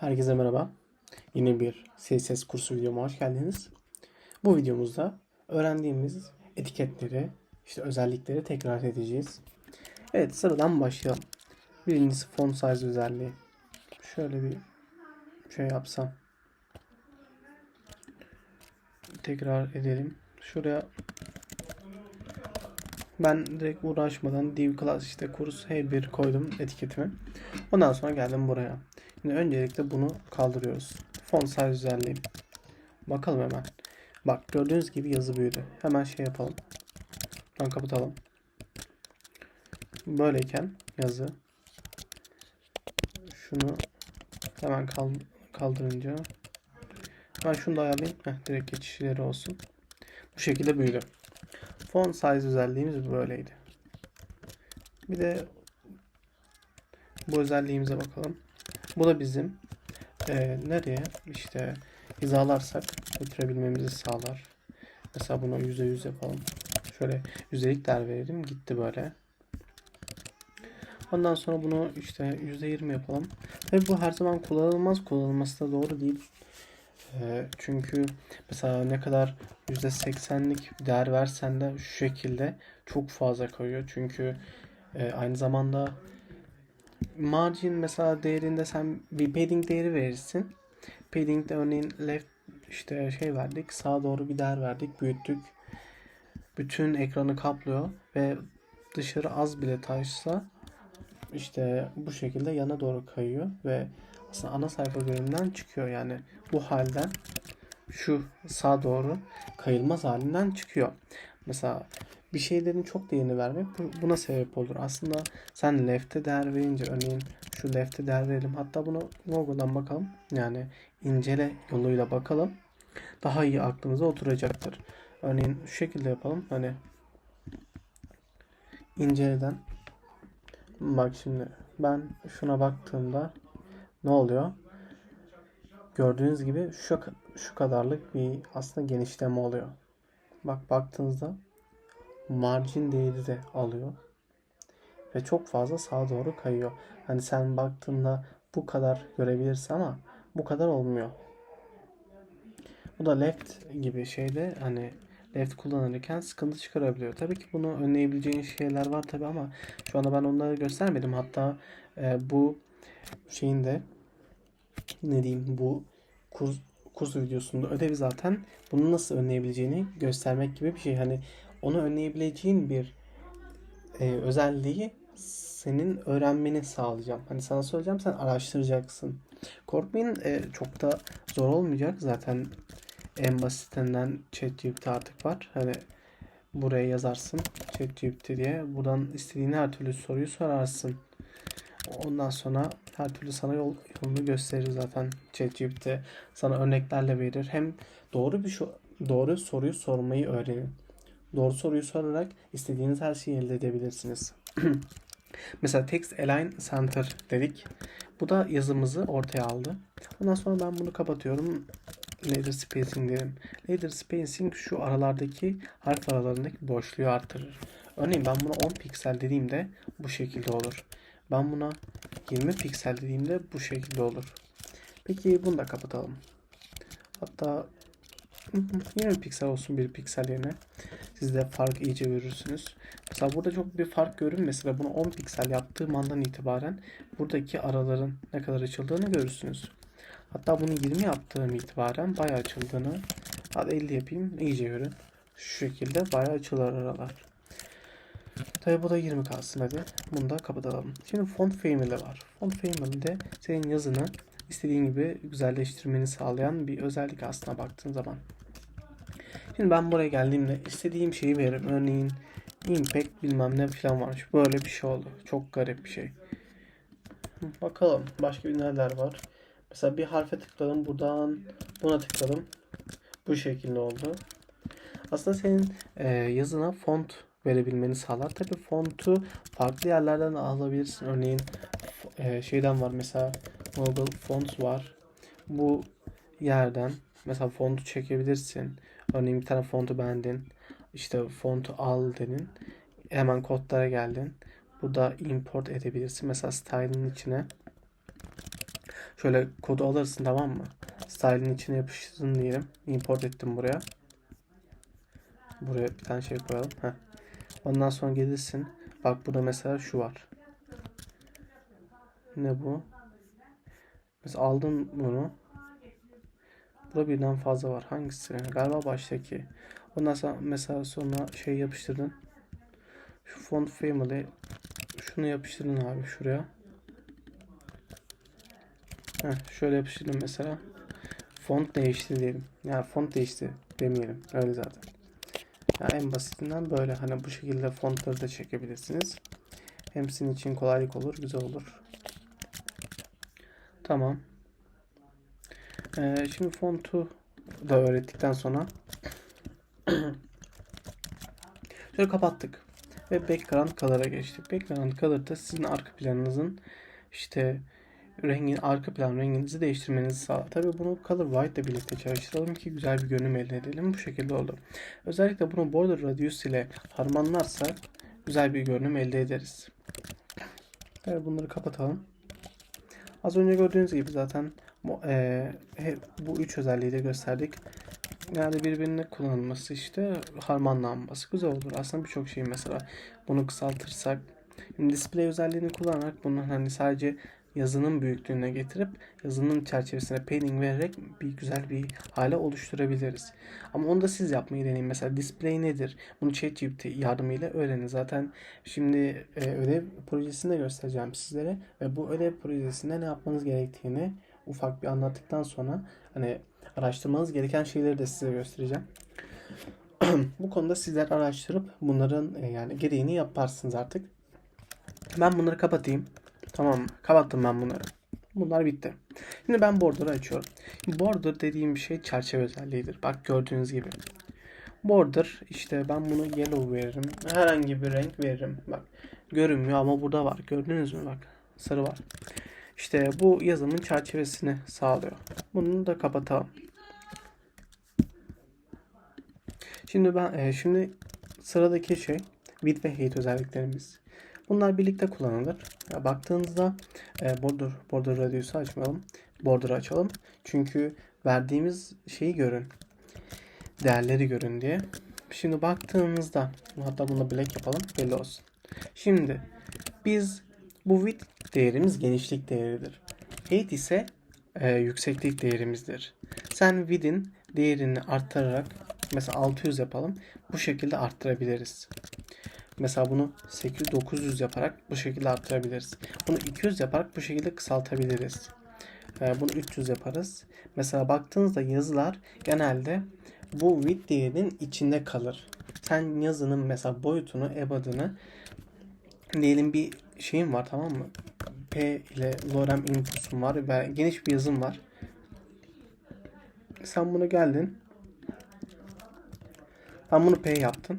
Herkese merhaba. Yeni bir CSS kursu videoma hoş geldiniz. Bu videomuzda öğrendiğimiz etiketleri, işte özellikleri tekrar edeceğiz. Evet sıradan başlayalım. Birincisi font size özelliği. Şöyle bir şey yapsam. Tekrar edelim. Şuraya ben direkt uğraşmadan div class işte kurs h1 koydum etiketimi. Ondan sonra geldim buraya. Şimdi öncelikle bunu kaldırıyoruz. Font size özelliği. Bakalım hemen. Bak gördüğünüz gibi yazı büyüdü. Hemen şey yapalım. Buradan kapatalım. Böyleyken yazı. Şunu hemen kal kaldırınca. Ben şunu da ayarlayayım. Heh, direkt geçişleri olsun. Bu şekilde büyüdü. Font size özelliğimiz böyleydi. Bir de bu özelliğimize bakalım. Bu da bizim e, nereye işte hizalarsak götürebilmemizi sağlar. Mesela buna yüzde yüz yapalım. Şöyle yüzdelik değer verelim. Gitti böyle. Ondan sonra bunu işte yüzde yirmi yapalım. Tabi bu her zaman kullanılmaz. Kullanılması da doğru değil. E, çünkü mesela ne kadar yüzde seksenlik değer versen de şu şekilde çok fazla koyuyor. Çünkü e, aynı zamanda margin mesela değerinde sen bir padding değeri verirsin. Padding'de örneğin left işte şey verdik. Sağa doğru bir değer verdik. Büyüttük. Bütün ekranı kaplıyor ve dışarı az bile taşsa işte bu şekilde yana doğru kayıyor ve aslında ana sayfa görünümünden çıkıyor. Yani bu halden şu sağa doğru kayılmaz halinden çıkıyor. Mesela bir şeylerin çok değerini vermek buna sebep olur. Aslında sen left'e değer verince örneğin şu left'e değer verelim. Hatta bunu Google'dan bakalım. Yani incele yoluyla bakalım. Daha iyi aklımıza oturacaktır. Örneğin şu şekilde yapalım. Hani inceleden bak şimdi ben şuna baktığımda ne oluyor? Gördüğünüz gibi şu, şu kadarlık bir aslında genişleme oluyor. Bak baktığınızda margin değeri de alıyor. Ve çok fazla sağa doğru kayıyor. Hani sen baktığında bu kadar görebilirsin ama bu kadar olmuyor. Bu da left gibi şeyde hani left kullanırken sıkıntı çıkarabiliyor. Tabii ki bunu önleyebileceğin şeyler var tabii ama şu anda ben onları göstermedim. Hatta e, bu şeyin de ne diyeyim bu kurs, kurs videosunda ödevi zaten bunu nasıl önleyebileceğini göstermek gibi bir şey. Hani onu önleyebileceğin bir e, özelliği senin öğrenmeni sağlayacağım. Hani sana söyleyeceğim sen araştıracaksın. Korkmayın e, çok da zor olmayacak. Zaten en basitinden ChatGPT artık var. Hani buraya yazarsın ChatGPT diye. Buradan istediğin her türlü soruyu sorarsın. Ondan sonra her türlü sana yol, yolunu gösterir zaten ChatGPT. Sana örneklerle verir. Hem doğru bir şu doğru soruyu sormayı öğrenin. Doğru soruyu sorarak istediğiniz her şeyi elde edebilirsiniz. Mesela text align center dedik. Bu da yazımızı ortaya aldı. Ondan sonra ben bunu kapatıyorum. Layer spacing derim. Layer spacing şu aralardaki harf aralarındaki boşluğu artırır. Örneğin ben buna 10 piksel dediğimde bu şekilde olur. Ben buna 20 piksel dediğimde bu şekilde olur. Peki bunu da kapatalım. Hatta 20 piksel olsun bir piksel yerine. Siz de fark iyice görürsünüz. Mesela burada çok bir fark görünmese ve bunu 10 piksel yaptığım andan itibaren buradaki araların ne kadar açıldığını görürsünüz. Hatta bunu 20 yaptığım itibaren bayağı açıldığını hadi 50 yapayım iyice görün. Şu şekilde bayağı açılır aralar. Tabi bu da 20 kalsın hadi. Bunu da kapatalım. Şimdi font family var. Font family de senin yazını istediğin gibi güzelleştirmeni sağlayan bir özellik aslına baktığın zaman. Şimdi ben buraya geldiğimde istediğim şeyi veririm. Örneğin impact bilmem ne falan varmış. Böyle bir şey oldu. Çok garip bir şey. Bakalım başka bir neler var. Mesela bir harfe tıkladım. Buradan buna tıkladım. Bu şekilde oldu. Aslında senin e, yazına font verebilmeni sağlar. Tabi fontu farklı yerlerden alabilirsin. Örneğin e, şeyden var mesela Google Fonts var. Bu yerden mesela fontu çekebilirsin. Örneğin bir tane fontu beğendin. İşte fontu al dedin. Hemen kodlara geldin. Burada import edebilirsin. Mesela style'ın içine Şöyle kodu alırsın tamam mı? Style'in içine yapıştırdın diyelim. Import ettim buraya. Buraya bir tane şey koyalım. Heh. Ondan sonra gelirsin. Bak burada mesela şu var. Ne bu? Mesela aldın bunu. Burada birden fazla var. Hangisi? Galiba baştaki. Ondan sonra mesela sonra şey yapıştırdın. Şu font family şunu yapıştırdın abi şuraya. Heh, şöyle yapıştırdım mesela. Font değişti diyelim. Yani font değişti demeyelim. Öyle zaten. Yani en basitinden böyle hani bu şekilde fontları da çekebilirsiniz. Hem sizin için kolaylık olur, güzel olur. Tamam. Ee, şimdi fontu da öğrettikten sonra şöyle kapattık ve background color'a geçtik. Background color da sizin arka planınızın işte rengin arka plan renginizi değiştirmenizi sağlar. Tabi bunu color white ile birlikte çalıştıralım ki güzel bir görünüm elde edelim. Bu şekilde oldu. Özellikle bunu border radius ile harmanlarsak güzel bir görünüm elde ederiz. Tabi bunları kapatalım. Az önce gördüğünüz gibi zaten e, bu üç özelliği de gösterdik. Yani birbirine kullanılması işte harmanlanması güzel olur. Aslında birçok şey mesela bunu kısaltırsak Şimdi display özelliğini kullanarak bunu hani sadece yazının büyüklüğüne getirip yazının çerçevesine padding vererek bir güzel bir hale oluşturabiliriz. Ama onu da siz yapmayı deneyin. Mesela display nedir? Bunu ChatGPT yardımıyla öğrenin. Zaten şimdi e, ödev projesini de göstereceğim sizlere ve bu ödev projesinde ne yapmanız gerektiğini ufak bir anlattıktan sonra hani araştırmanız gereken şeyleri de size göstereceğim. bu konuda sizler araştırıp bunların e, yani gereğini yaparsınız artık. Ben bunları kapatayım. Tamam? Kapattım ben bunları. Bunlar bitti. Şimdi ben border'ı açıyorum. Border dediğim şey çerçeve özelliğidir. Bak gördüğünüz gibi. Border işte ben bunu yellow veririm. Herhangi bir renk veririm. Bak görünmüyor ama burada var. Gördünüz mü bak. Sarı var. İşte bu yazımın çerçevesini sağlıyor. Bunu da kapatalım. Şimdi ben e, şimdi sıradaki şey width ve height özelliklerimiz. Bunlar birlikte kullanılır. Ya baktığınızda e, border border radius'u açmayalım. Border'ı açalım. Çünkü verdiğimiz şeyi görün. Değerleri görün diye. Şimdi baktığımızda hatta bunu black yapalım belli olsun. Şimdi biz bu width değerimiz genişlik değeridir. Height ise e, yükseklik değerimizdir. Sen width'in değerini arttırarak mesela 600 yapalım. Bu şekilde arttırabiliriz. Mesela bunu 800-900 yaparak bu şekilde arttırabiliriz. Bunu 200 yaparak bu şekilde kısaltabiliriz. Ee, bunu 300 yaparız. Mesela baktığınızda yazılar genelde bu width değerinin içinde kalır. Sen yazının mesela boyutunu, ebadını diyelim bir şeyin var tamam mı? P ile lorem input'un var ve geniş bir yazım var. Sen bunu geldin. Ben bunu P yaptım.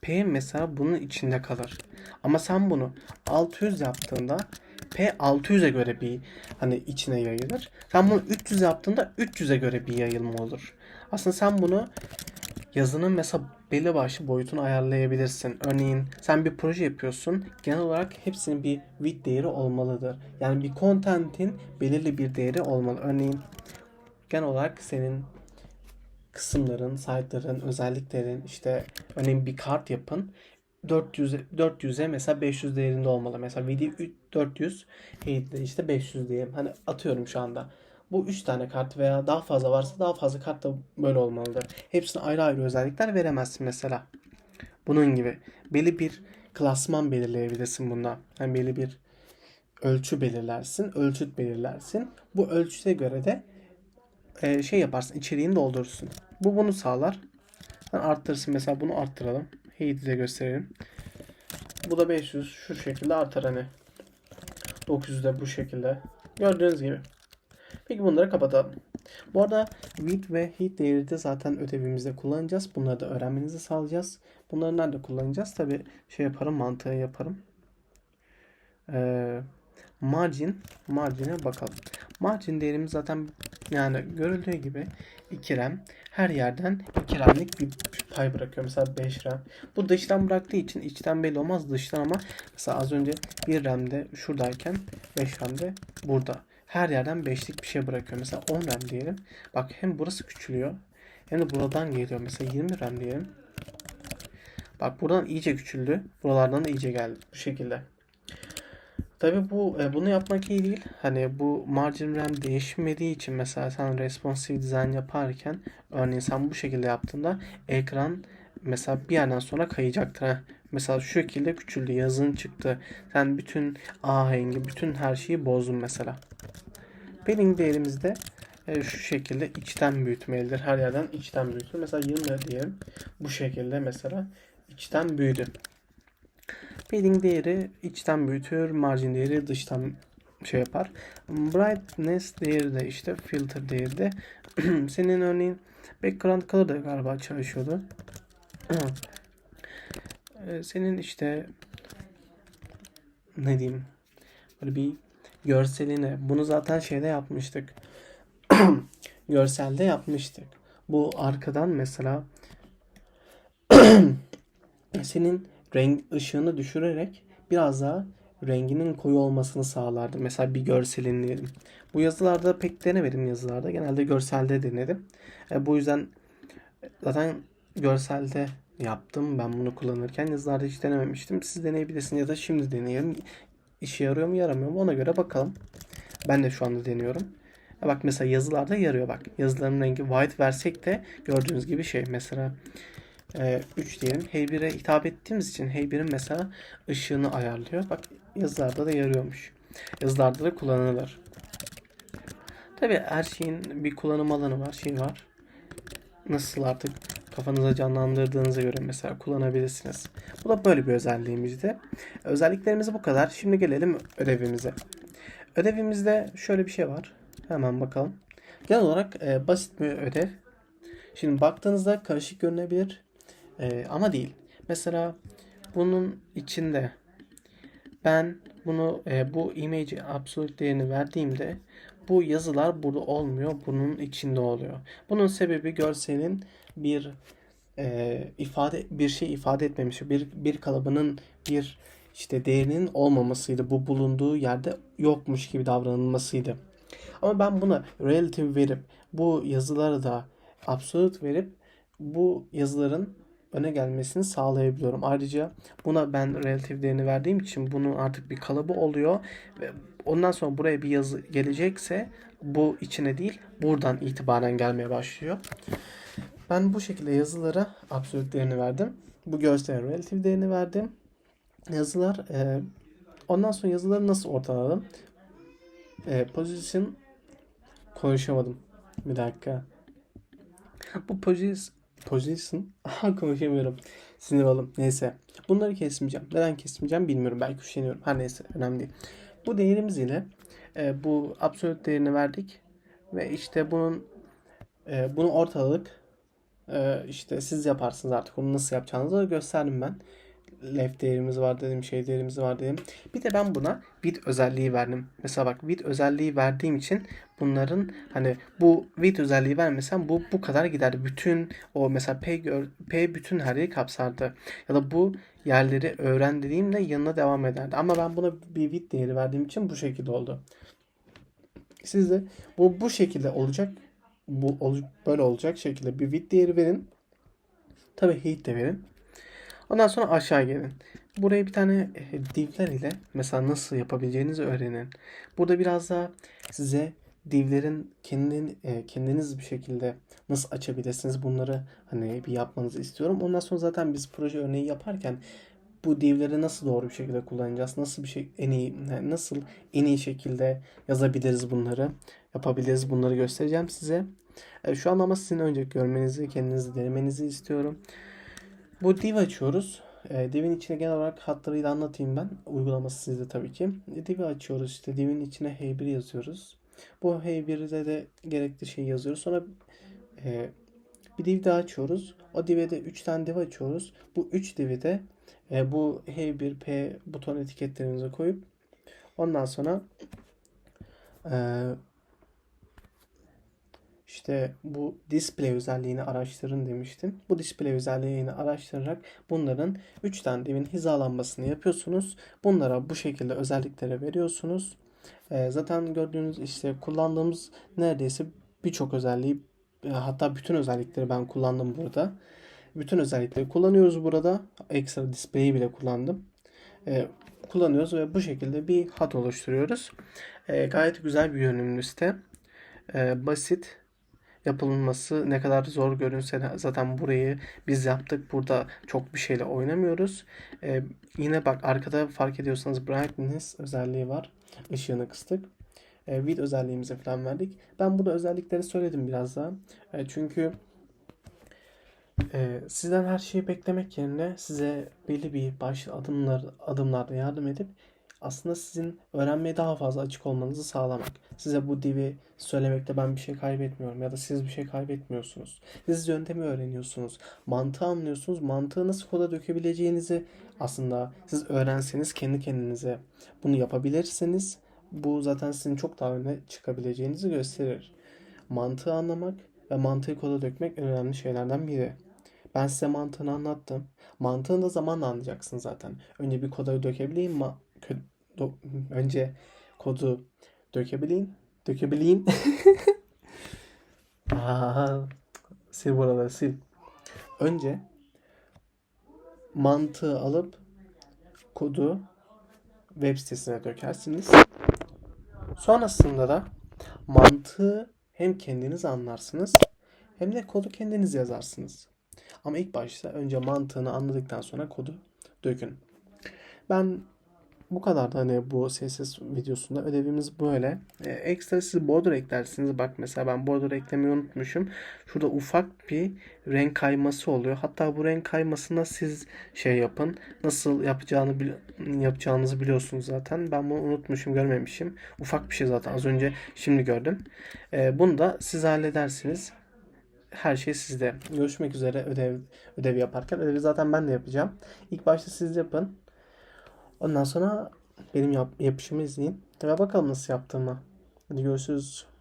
P mesela bunun içinde kalır. Ama sen bunu 600 yaptığında P 600'e göre bir hani içine yayılır. Sen bunu 300 yaptığında 300'e göre bir yayılma olur. Aslında sen bunu yazının mesela belli başlı boyutunu ayarlayabilirsin. Örneğin sen bir proje yapıyorsun. Genel olarak hepsinin bir width değeri olmalıdır. Yani bir content'in belirli bir değeri olmalı. Örneğin genel olarak senin kısımların, site'ların, özelliklerin işte örneğin bir kart yapın. 400 400'e mesela 500 değerinde olmalı. Mesela video 400, Hate'de işte 500 diyelim. Hani atıyorum şu anda. Bu 3 tane kart veya daha fazla varsa daha fazla kart da böyle olmalıdır. Hepsine ayrı ayrı özellikler veremezsin mesela. Bunun gibi. Belli bir klasman belirleyebilirsin bunda. Yani belli bir ölçü belirlersin, ölçüt belirlersin. Bu ölçüte göre de e, şey yaparsın, içeriğini doldurursun. Bu bunu sağlar. Sen arttırırsın mesela bunu arttıralım. Heat'i de gösterelim. Bu da 500 şu şekilde artar hani. 900 de bu şekilde. Gördüğünüz gibi. Peki bunları kapatalım. Bu arada width ve height değeri de zaten ödevimizde kullanacağız. Bunları da öğrenmenizi sağlayacağız. Bunları nerede kullanacağız? Tabi şey yaparım mantığı yaparım. Ee, margin margin'e bakalım. Margin değerimiz zaten yani görüldüğü gibi 2 RAM her yerden 2 RAM'lik bir pay bırakıyor. Mesela 5 RAM. Bu dıştan bıraktığı için içten belli olmaz dıştan ama mesela az önce 1 RAM'de şuradayken 5 RAM'de burada. Her yerden beşlik bir şey bırakıyor. Mesela 10 RAM diyelim. Bak hem burası küçülüyor hem de buradan geliyor. Mesela 20 RAM diyelim. Bak buradan iyice küçüldü. Buralardan da iyice geldi. Bu şekilde. Tabi bu e, bunu yapmak iyi değil. Hani bu margin RAM değişmediği için mesela sen responsive design yaparken örneğin sen bu şekilde yaptığında ekran mesela bir yerden sonra kayacaktır. Mesela şu şekilde küçüldü. Yazın çıktı. Sen bütün ahengi, bütün her şeyi bozdun mesela. Padding değerimizde e, şu şekilde içten büyütmelidir. Her yerden içten büyütür. Mesela 20 diyelim. Bu şekilde mesela içten büyüdü. Padding değeri içten büyütür. Margin değeri dıştan şey yapar. Brightness değeri de işte filter değeri de senin örneğin background color da galiba çalışıyordu. Ee, senin işte ne diyeyim böyle bir görseline bunu zaten şeyde yapmıştık. Görselde yapmıştık. Bu arkadan mesela senin renk ışığını düşürerek biraz daha renginin koyu olmasını sağlardı. Mesela bir görselin diyelim. Bu yazılarda pek denemedim yazılarda. Genelde görselde denedim. E, bu yüzden zaten görselde yaptım ben bunu kullanırken. Yazılarda hiç denememiştim. Siz deneyebilirsiniz ya da şimdi deneyelim. İşe yarıyor mu yaramıyor mu ona göre bakalım. Ben de şu anda deniyorum. E bak mesela yazılarda yarıyor bak. Yazıların rengi white versek de gördüğünüz gibi şey mesela e, 3 diyelim. H1'e hitap ettiğimiz için H1'in mesela ışığını ayarlıyor. Bak yazılarda da yarıyormuş. Yazılarda da kullanılır. Tabi her şeyin bir kullanım alanı var, şey var. Nasıl artık kafanıza canlandırdığınıza göre mesela kullanabilirsiniz. Bu da böyle bir özelliğimizdi. Özelliklerimiz bu kadar. Şimdi gelelim ödevimize. Ödevimizde şöyle bir şey var. Hemen bakalım. Genel olarak e, basit bir ödev. Şimdi baktığınızda karışık görünebilir e, ama değil. Mesela bunun içinde ben bunu e, bu image absolute değerini verdiğimde bu yazılar burada olmuyor. Bunun içinde oluyor. Bunun sebebi görselin bir e, ifade bir şey ifade etmemiş. Bir bir kalıbının bir işte değerinin olmamasıydı. Bu bulunduğu yerde yokmuş gibi davranılmasıydı. Ama ben buna relative verip bu yazıları da absolute verip bu yazıların öne gelmesini sağlayabiliyorum. Ayrıca buna ben relative değerini verdiğim için bunun artık bir kalıbı oluyor ve ondan sonra buraya bir yazı gelecekse bu içine değil buradan itibaren gelmeye başlıyor. Ben bu şekilde yazılara absolute değerini verdim. Bu görsele relative değerini verdim. Yazılar e, ondan sonra yazıları nasıl ortaladım? E, position konuşamadım. Bir dakika. Bu position position konuşamıyorum. Sinir oldum. Neyse. Bunları kesmeyeceğim. Neden kesmeyeceğim bilmiyorum. Belki üşeniyorum. Her neyse önemli değil. Bu değerimiz ile e, bu absolut değerini verdik ve işte bunun e, bunu ortaladık. E, işte siz yaparsınız artık onu nasıl yapacağınızı da gösterdim ben left değerimiz var dedim, şey değerimiz var dedim. Bir de ben buna width özelliği verdim. Mesela bak width özelliği verdiğim için bunların hani bu width özelliği vermesem bu bu kadar giderdi. Bütün o mesela P, P bütün her yeri kapsardı. Ya da bu yerleri öğren dediğimde yanına devam ederdi. Ama ben buna bir width değeri verdiğim için bu şekilde oldu. Siz de bu bu şekilde olacak. Bu böyle olacak şekilde bir width değeri verin. Tabii height de verin. Ondan sonra aşağı gelin. Buraya bir tane e, divler ile mesela nasıl yapabileceğinizi öğrenin. Burada biraz daha size divlerin kendin, e, kendiniz bir şekilde nasıl açabilirsiniz bunları hani bir yapmanızı istiyorum. Ondan sonra zaten biz proje örneği yaparken bu divleri nasıl doğru bir şekilde kullanacağız? Nasıl bir şey en iyi nasıl en iyi şekilde yazabiliriz bunları? Yapabiliriz bunları göstereceğim size. E, şu an ama sizin önce görmenizi, kendinizi denemenizi istiyorum. Bu div açıyoruz. E, divin içine genel olarak hatlarıyla anlatayım ben. Uygulaması sizde tabii ki. E, divi açıyoruz. İşte divin içine H1 yazıyoruz. Bu H1'de de gerekli şeyi yazıyoruz. Sonra e, bir div daha açıyoruz. O dive de 3 tane div açıyoruz. Bu 3 divi de e, bu H1P buton etiketlerimize koyup ondan sonra e, işte bu display özelliğini araştırın demiştim. Bu display özelliğini araştırarak bunların 3 tane divin hizalanmasını yapıyorsunuz. Bunlara bu şekilde özelliklere veriyorsunuz. E, zaten gördüğünüz işte kullandığımız neredeyse birçok özelliği hatta bütün özellikleri ben kullandım burada. Bütün özellikleri kullanıyoruz burada. Ekstra display'i bile kullandım. E, kullanıyoruz ve bu şekilde bir hat oluşturuyoruz. E, gayet güzel bir görünümlü site. E, basit yapılması ne kadar zor görünse de zaten burayı biz yaptık. Burada çok bir şeyle oynamıyoruz. E, yine bak arkada fark ediyorsanız brightness özelliği var. Işığını kıstık. E, vid özelliğimizi falan verdik. Ben burada özellikleri söyledim biraz daha. E, çünkü e, sizden her şeyi beklemek yerine size belli bir baş adımlar adımlarda yardım edip aslında sizin öğrenmeye daha fazla açık olmanızı sağlamak. Size bu divi söylemekte ben bir şey kaybetmiyorum ya da siz bir şey kaybetmiyorsunuz. Siz yöntemi öğreniyorsunuz. Mantığı anlıyorsunuz. Mantığı nasıl koda dökebileceğinizi aslında siz öğrenseniz kendi kendinize bunu yapabilirseniz bu zaten sizin çok daha öne çıkabileceğinizi gösterir. Mantığı anlamak ve mantığı koda dökmek önemli şeylerden biri. Ben size mantığını anlattım. Mantığını da zamanla anlayacaksın zaten. Önce bir koda dökebileyim do- önce kodu dökebileyim. Dökebileyim. Aa, sil buraları sil. Önce mantığı alıp kodu web sitesine dökersiniz. Sonrasında da mantığı hem kendiniz anlarsınız hem de kodu kendiniz yazarsınız. Ama ilk başta önce mantığını anladıktan sonra kodu dökün. Ben bu kadar da hani bu CSS videosunda ödevimiz böyle. Ee, ekstra siz border eklersiniz. Bak mesela ben border eklemeyi unutmuşum. Şurada ufak bir renk kayması oluyor. Hatta bu renk kaymasına siz şey yapın. Nasıl yapacağını yapacağınızı biliyorsunuz zaten. Ben bunu unutmuşum, görmemişim. Ufak bir şey zaten. Az önce şimdi gördüm. Ee, bunu da siz halledersiniz. Her şey sizde. Görüşmek üzere ödev ödev yaparken. Ödevi zaten ben de yapacağım. İlk başta siz yapın. Ondan sonra benim yap yapışımı izleyin. Ve bakalım nasıl yaptığımı. Hadi görüşürüz.